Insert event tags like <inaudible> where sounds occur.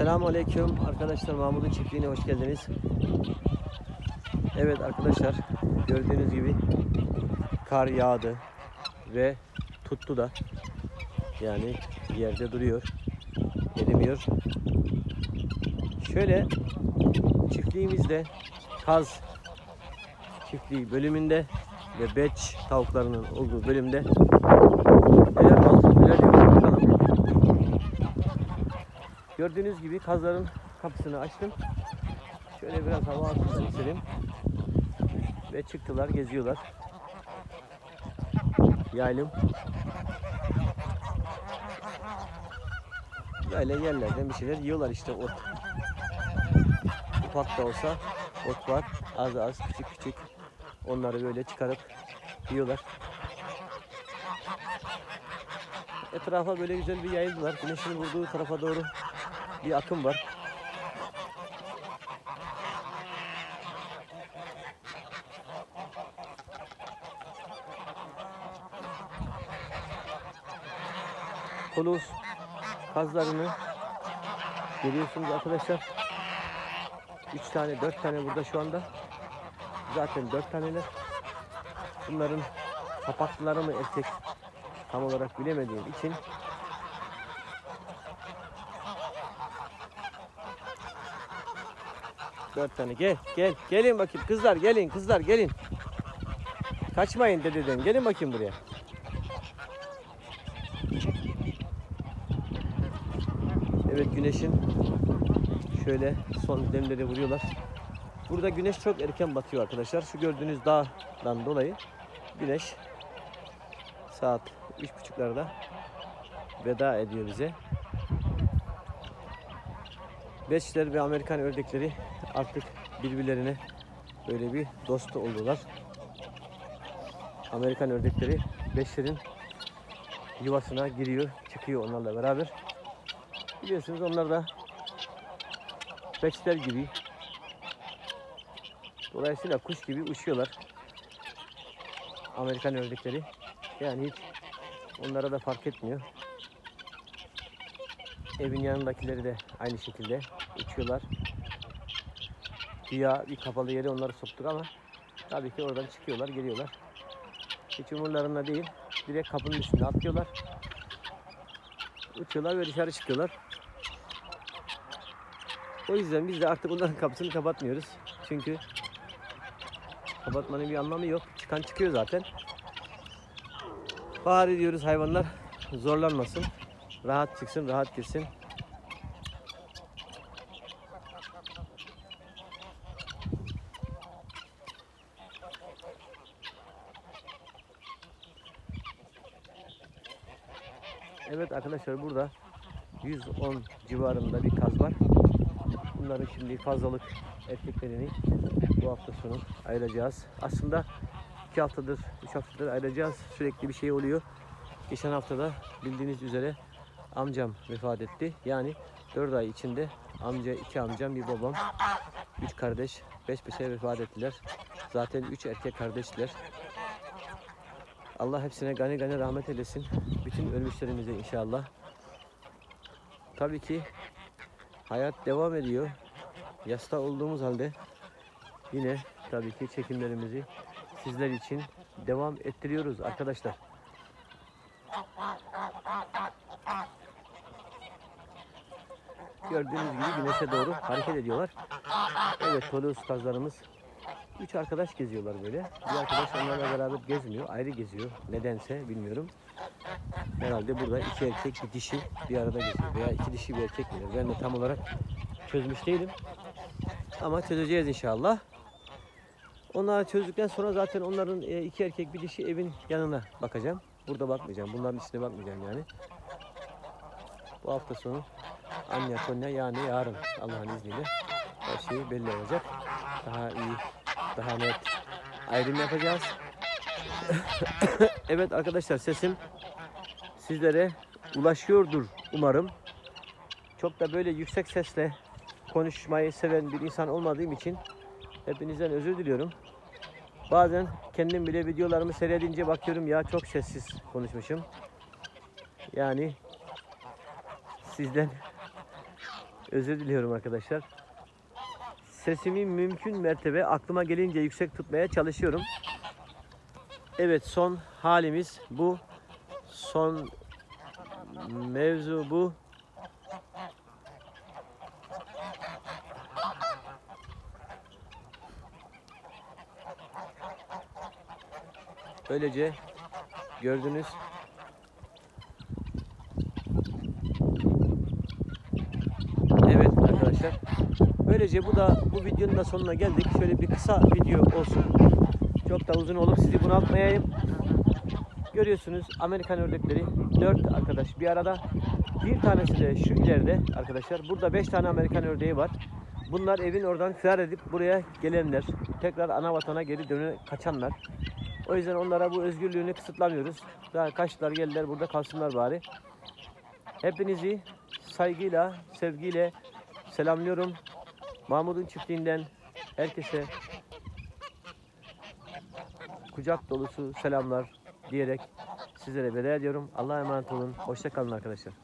Selamun Aleyküm arkadaşlar Mahmut'un çiftliğine hoş geldiniz. Evet arkadaşlar gördüğünüz gibi kar yağdı ve tuttu da yani yerde duruyor erimiyor. Şöyle çiftliğimizde kaz çiftliği bölümünde ve beç tavuklarının olduğu bölümde neler yok bakalım. Gördüğünüz gibi kazların kapısını açtım. Şöyle biraz hava alsınlar istedim. Ve çıktılar, geziyorlar. Yaylım. Böyle yerlerden bir şeyler yiyorlar işte ot. Ufak da olsa ot var. Az az, küçük küçük. Onları böyle çıkarıp yiyorlar. Etrafa böyle güzel bir yayıldılar. Güneşin vurduğu tarafa doğru bir akım var. Koluz kazlarını görüyorsunuz arkadaşlar. 3 tane 4 tane burada şu anda. Zaten 4 taneler. Bunların kapaklıları mı erkek tam olarak bilemediğim için Dört tane gel gel gelin bakayım kızlar gelin kızlar gelin. Kaçmayın dededen gelin bakayım buraya. Evet güneşin şöyle son demleri vuruyorlar. Burada güneş çok erken batıyor arkadaşlar. Şu gördüğünüz dağdan dolayı güneş saat üç buçuklarda veda ediyor bize. Beşler ve Amerikan ördekleri artık birbirlerine böyle bir dost oldular. Amerikan ördekleri beşlerin yuvasına giriyor, çıkıyor onlarla beraber. Biliyorsunuz onlar da beşler gibi dolayısıyla kuş gibi uçuyorlar. Amerikan ördekleri. Yani hiç onlara da fark etmiyor. Evin yanındakileri de aynı şekilde uçuyorlar. Güya bir kapalı yere onları soktuk ama tabii ki oradan çıkıyorlar, geliyorlar. Hiç umurlarında değil. Direkt kapının üstüne atlıyorlar. Uçuyorlar ve dışarı çıkıyorlar. O yüzden biz de artık onların kapısını kapatmıyoruz. Çünkü kapatmanın bir anlamı yok. Çıkan çıkıyor zaten. Bari diyoruz hayvanlar zorlanmasın. Rahat çıksın, rahat girsin. Evet arkadaşlar burada 110 civarında bir kaz var. Bunların şimdi fazlalık erkeklerini bu hafta sonu ayıracağız. Aslında 2 haftadır, 3 haftadır ayıracağız. Sürekli bir şey oluyor. Geçen haftada bildiğiniz üzere amcam vefat etti. Yani 4 ay içinde amca, iki amcam, bir babam, 3 kardeş peş peşe vefat ettiler. Zaten 3 erkek kardeşler. Allah hepsine gani gani rahmet eylesin. Bütün ölmüşlerimize inşallah. Tabii ki hayat devam ediyor. Yasta olduğumuz halde yine tabii ki çekimlerimizi sizler için devam ettiriyoruz arkadaşlar. Gördüğünüz gibi güneşe doğru hareket ediyorlar. Evet Toulouse kazlarımız Üç arkadaş geziyorlar böyle. Bir arkadaş onlarla beraber gezmiyor. Ayrı geziyor. Nedense bilmiyorum. Herhalde burada iki erkek bir dişi bir arada geziyor. Veya iki dişi bir erkek mi? Ben de tam olarak çözmüş değilim. Ama çözeceğiz inşallah. Onları çözdükten sonra zaten onların e, iki erkek bir dişi evin yanına bakacağım. Burada bakmayacağım. Bunların içine bakmayacağım yani. Bu hafta sonu Anya Konya yani yarın Allah'ın izniyle her şey belli olacak. Daha iyi daha ayrım yapacağız. <coughs> evet arkadaşlar sesim sizlere ulaşıyordur umarım. Çok da böyle yüksek sesle konuşmayı seven bir insan olmadığım için hepinizden özür diliyorum. Bazen kendim bile videolarımı seyredince bakıyorum ya çok sessiz konuşmuşum. Yani sizden <laughs> Özür diliyorum arkadaşlar. Sesimi mümkün mertebe aklıma gelince yüksek tutmaya çalışıyorum. Evet son halimiz bu. Son mevzu bu. Böylece gördünüz. Evet arkadaşlar. Böylece bu da bu videonun da sonuna geldik. Şöyle bir kısa video olsun. Çok da uzun olup sizi bunaltmayayım. Görüyorsunuz Amerikan ördekleri 4 arkadaş bir arada. Bir tanesi de şu ileride arkadaşlar. Burada 5 tane Amerikan ördeği var. Bunlar evin oradan firar edip buraya gelenler. Tekrar ana vatana geri dönü kaçanlar. O yüzden onlara bu özgürlüğünü kısıtlamıyoruz. Daha kaçtılar geldiler burada kalsınlar bari. Hepinizi saygıyla, sevgiyle selamlıyorum. Mahmut'un çiftliğinden herkese kucak dolusu selamlar diyerek sizlere veda ediyorum. Allah'a emanet olun. Hoşça kalın arkadaşlar.